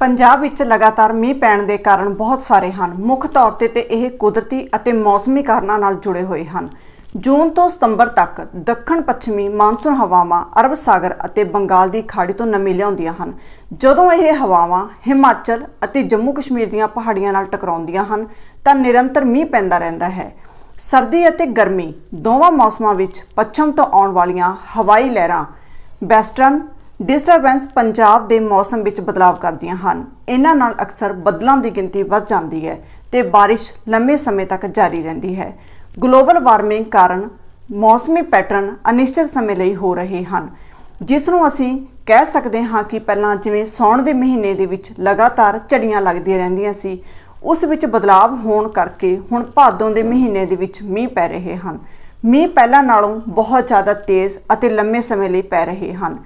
ਪੰਜਾਬ ਵਿੱਚ ਲਗਾਤਾਰ ਮੀਂਹ ਪੈਣ ਦੇ ਕਾਰਨ ਬਹੁਤ ਸਾਰੇ ਹਨ। ਮੁੱਖ ਤੌਰ ਤੇ ਤੇ ਇਹ ਕੁਦਰਤੀ ਅਤੇ ਮੌਸਮੀ ਕਾਰਨਾਂ ਨਾਲ ਜੁੜੇ ਹੋਏ ਹਨ। ਜੂਨ ਤੋਂ ਸਤੰਬਰ ਤੱਕ ਦੱਖਣ ਪੱਛਮੀ ਮਾਨਸੂਨ ਹਵਾਵਾਂ, ਅਰਬ ਸਾਗਰ ਅਤੇ ਬੰਗਾਲ ਦੀ ਖਾੜੀ ਤੋਂ ਨਮੀ ਲਿਆਉਂਦੀਆਂ ਹਨ। ਜਦੋਂ ਇਹ ਹਵਾਵਾਂ ਹਿਮਾਚਲ ਅਤੇ ਜੰਮੂ ਕਸ਼ਮੀਰ ਦੀਆਂ ਪਹਾੜੀਆਂ ਨਾਲ ਟਕਰਾਉਂਦੀਆਂ ਹਨ, ਤਾਂ ਨਿਰੰਤਰ ਮੀਂਹ ਪੈਂਦਾ ਰਹਿੰਦਾ ਹੈ। ਸਰਦੀ ਅਤੇ ਗਰਮੀ ਦੋਵਾਂ ਮੌਸਮਾਂ ਵਿੱਚ ਪੱਛਮ ਤੋਂ ਆਉਣ ਵਾਲੀਆਂ ਹਵਾਈ ਲਹਿਰਾਂ, ਵੈਸਟਰਨ ਡਿਸਟਰਬੈਂਸ ਪੰਜਾਬ ਦੇ ਮੌਸਮ ਵਿੱਚ ਬਦਲਾਅ ਕਰਦੀਆਂ ਹਨ। ਇਹਨਾਂ ਨਾਲ ਅਕਸਰ ਬੱਦਲਾਂ ਦੀ ਗਿਣਤੀ ਵੱਧ ਜਾਂਦੀ ਹੈ ਤੇ ਬਾਰਿਸ਼ ਲੰਮੇ ਸਮੇਂ ਤੱਕ ਜਾਰੀ ਰਹਿੰਦੀ ਹੈ। ਗਲੋਬਲ ਵਾਰਮਿੰਗ ਕਾਰਨ ਮੌਸਮੀ ਪੈਟਰਨ ਅਨਿਸ਼ਚਿਤ ਸਮੇਂ ਲਈ ਹੋ ਰਹੇ ਹਨ। ਜਿਸ ਨੂੰ ਅਸੀਂ ਕਹਿ ਸਕਦੇ ਹਾਂ ਕਿ ਪਹਿਲਾਂ ਜਿਵੇਂ ਸੌਣ ਦੇ ਮਹੀਨੇ ਦੇ ਵਿੱਚ ਲਗਾਤਾਰ ਝੜੀਆਂ ਲੱਗਦੀਆਂ ਰਹਿੰਦੀਆਂ ਸੀ, ਉਸ ਵਿੱਚ ਬਦਲਾਅ ਹੋਣ ਕਰਕੇ ਹੁਣ ਭਾਦੋਂ ਦੇ ਮਹੀਨੇ ਦੇ ਵਿੱਚ ਮੀਂਹ ਪੈ ਰਹੇ ਹਨ। ਮੀਂਹ ਪਹਿਲਾਂ ਨਾਲੋਂ ਬਹੁਤ ਜ਼ਿਆਦਾ ਤੇਜ਼ ਅਤੇ ਲੰਮੇ ਸਮੇਂ ਲਈ ਪੈ ਰਹੇ ਹਨ।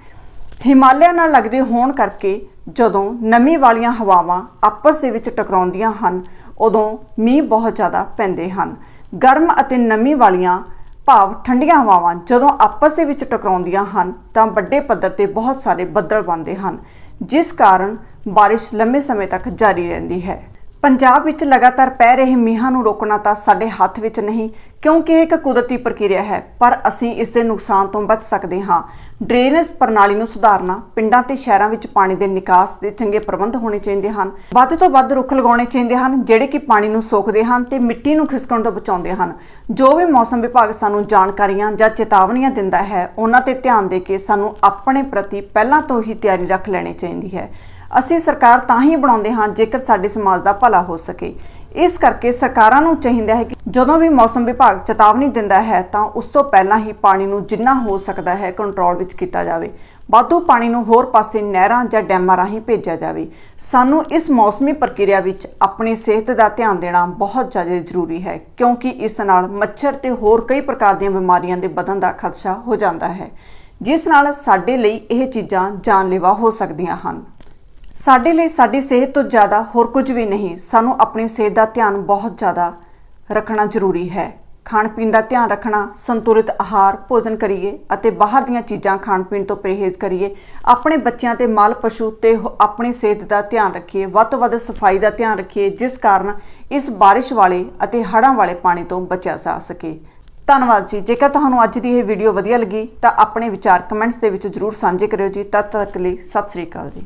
ਹਿਮਾਲਿਆ ਨਾਲ ਲੱਗਦੇ ਹੋਣ ਕਰਕੇ ਜਦੋਂ ਨਮੀ ਵਾਲੀਆਂ ਹਵਾਵਾਂ ਆਪਸ ਦੇ ਵਿੱਚ ਟਕਰਾਉਂਦੀਆਂ ਹਨ, ਉਦੋਂ ਮੀਂਹ ਬਹੁਤ ਜ਼ਿਆਦਾ ਪੈਂਦੇ ਹਨ। ਗਰਮ ਅਤੇ ਨਮੀ ਵਾਲੀਆਂ ਭਾਵ ਠੰਡੀਆਂ ਹਵਾਵਾਂ ਜਦੋਂ ਆਪਸ ਦੇ ਵਿੱਚ ਟਕਰਾਉਂਦੀਆਂ ਹਨ, ਤਾਂ ਵੱਡੇ ਪੱਧਰ ਤੇ ਬਹੁਤ ਸਾਰੇ ਬੱਦਲ ਬਣਦੇ ਹਨ, ਜਿਸ ਕਾਰਨ ਬਾਰਿਸ਼ ਲੰਮੇ ਸਮੇਂ ਤੱਕ ਜਾਰੀ ਰਹਿੰਦੀ ਹੈ। ਪੰਜਾਬ ਵਿੱਚ ਲਗਾਤਾਰ ਪੈ ਰਹੇ ਮੀਂਹਾਂ ਨੂੰ ਰੋਕਣਾ ਤਾਂ ਸਾਡੇ ਹੱਥ ਵਿੱਚ ਨਹੀਂ, ਕਿਉਂਕਿ ਇਹ ਇੱਕ ਕੁਦਰਤੀ ਪ੍ਰਕਿਰਿਆ ਹੈ, ਪਰ ਅਸੀਂ ਇਸ ਦੇ ਨੁਕਸਾਨ ਤੋਂ ਬਚ ਸਕਦੇ ਹਾਂ। ਡਰੇਨੇਜ ਪ੍ਰਣਾਲੀ ਨੂੰ ਸੁਧਾਰਨਾ, ਪਿੰਡਾਂ ਤੇ ਸ਼ਹਿਰਾਂ ਵਿੱਚ ਪਾਣੀ ਦੇ ਨਿਕਾਸ ਦੇ ਚੰਗੇ ਪ੍ਰਬੰਧ ਹੋਣੇ ਚਾਹੀਦੇ ਹਨ। ਵੱਧ ਤੋਂ ਵੱਧ ਰੁੱਖ ਲਗਾਉਣੇ ਚਾਹੀਦੇ ਹਨ, ਜਿਹੜੇ ਕਿ ਪਾਣੀ ਨੂੰ ਸੋਖਦੇ ਹਨ ਤੇ ਮਿੱਟੀ ਨੂੰ ਖਿਸਕਣ ਤੋਂ ਬਚਾਉਂਦੇ ਹਨ। ਜੋ ਵੀ ਮੌਸਮ ਵਿਭਾਗ ਸਾਨੂੰ ਜਾਣਕਾਰੀਆਂ ਜਾਂ ਚੇਤਾਵਨੀਆਂ ਦਿੰਦਾ ਹੈ, ਉਹਨਾਂ ਤੇ ਧਿਆਨ ਦੇ ਕੇ ਸਾਨੂੰ ਆਪਣੇ ਪ੍ਰਤੀ ਪਹਿਲਾਂ ਤੋਂ ਹੀ ਤਿਆਰੀ ਰੱਖ ਲੈਣੀ ਚਾਹੀਦੀ ਹੈ। ਅਸੀਂ ਸਰਕਾਰ ਤਾਂ ਹੀ ਬਣਾਉਂਦੇ ਹਾਂ ਜੇਕਰ ਸਾਡੇ ਸਮਾਜ ਦਾ ਭਲਾ ਹੋ ਸਕੇ। ਇਸ ਕਰਕੇ ਸਰਕਾਰਾਂ ਨੂੰ ਚਾਹੀਦਾ ਹੈ ਕਿ ਜਦੋਂ ਵੀ ਮੌਸਮ ਵਿਭਾਗ ਚੇਤਾਵਨੀ ਦਿੰਦਾ ਹੈ ਤਾਂ ਉਸ ਤੋਂ ਪਹਿਲਾਂ ਹੀ ਪਾਣੀ ਨੂੰ ਜਿੰਨਾ ਹੋ ਸਕਦਾ ਹੈ ਕੰਟਰੋਲ ਵਿੱਚ ਕੀਤਾ ਜਾਵੇ। ਵਾਧੂ ਪਾਣੀ ਨੂੰ ਹੋਰ ਪਾਸੇ ਨਹਿਰਾਂ ਜਾਂ ਡੈਮਾਂ ਰਾਹੀਂ ਭੇਜਿਆ ਜਾਵੇ। ਸਾਨੂੰ ਇਸ ਮੌਸਮੀ ਪ੍ਰਕਿਰਿਆ ਵਿੱਚ ਆਪਣੀ ਸਿਹਤ ਦਾ ਧਿਆਨ ਦੇਣਾ ਬਹੁਤ ਜ਼ਿਆਦਾ ਜ਼ਰੂਰੀ ਹੈ, ਕਿਉਂਕਿ ਇਸ ਨਾਲ ਮੱਛਰ ਤੇ ਹੋਰ ਕਈ ਪ੍ਰਕਾਰ ਦੀਆਂ ਬਿਮਾਰੀਆਂ ਦੇ ਵਧਣ ਦਾ ਖਦਸ਼ਾ ਹੋ ਜਾਂਦਾ ਹੈ। ਜਿਸ ਨਾਲ ਸਾਡੇ ਲਈ ਇਹ ਚੀਜ਼ਾਂ ਜਾਨਲੇਵਾ ਹੋ ਸਕਦੀਆਂ ਹਨ। ਸਾਡੇ ਲਈ ਸਾਡੀ ਸਿਹਤ ਤੋਂ ਜ਼ਿਆਦਾ ਹੋਰ ਕੁਝ ਵੀ ਨਹੀਂ, ਸਾਨੂੰ ਆਪਣੀ ਸਿਹਤ ਦਾ ਧਿਆਨ ਬਹੁਤ ਜ਼ਿਆਦਾ ਰੱਖਣਾ ਜ਼ਰੂਰੀ ਹੈ। ਖਾਣ ਪੀਣ ਦਾ ਧਿਆਨ ਰੱਖਣਾ, ਸੰਤੁਲਿਤ ਆਹਾਰ, ਭੋਜਨ ਕਰੀਏ ਅਤੇ ਬਾਹਰ ਦੀਆਂ ਚੀਜ਼ਾਂ ਖਾਣ ਪੀਣ ਤੋਂ ਪਰਹੇਜ਼ ਕਰੀਏ। ਆਪਣੇ ਬੱਚਿਆਂ ਤੇ ਮਾਲ ਪਸ਼ੂ ਤੇ ਹੋ- ਆਪਣੀ ਸਿਹਤ ਦਾ ਧਿਆਨ ਰੱਖੀਏ, ਵੱਧ ਤੋਂ ਵੱਧ ਸਫ਼ਾਈ ਦਾ ਧਿਆਨ ਰੱਖੀਏ, ਜਿਸ ਕਾਰਨ ਇਸ ਬਾਰਿਸ਼ ਵਾਲੇ ਅਤੇ ਹੜ੍ਹਾਂ ਵਾਲੇ ਪਾਣੀ ਤੋਂ ਬਚਿਆ ਜਾ ਸਕੇ। ਧੰਨਵਾਦ ਜੀ। ਜੇਕਰ ਤੁਹਾਨੂੰ ਅੱਜ ਦੀ ਇਹ ਵੀਡੀਓ ਵਧੀਆ ਲੱਗੀ, ਤਾਂ ਆਪਣੇ ਵਿਚਾਰ ਕਮੈਂਟਸ ਦੇ ਵਿੱਚ ਜਰੂਰ ਸਾਂਝੇ ਕਰਿਓ ਜੀ। ਤਦ ਤੱਕ ਲਈ ਸਤਿ ਸ੍ਰੀ ਅਕਾਲ ਜੀ।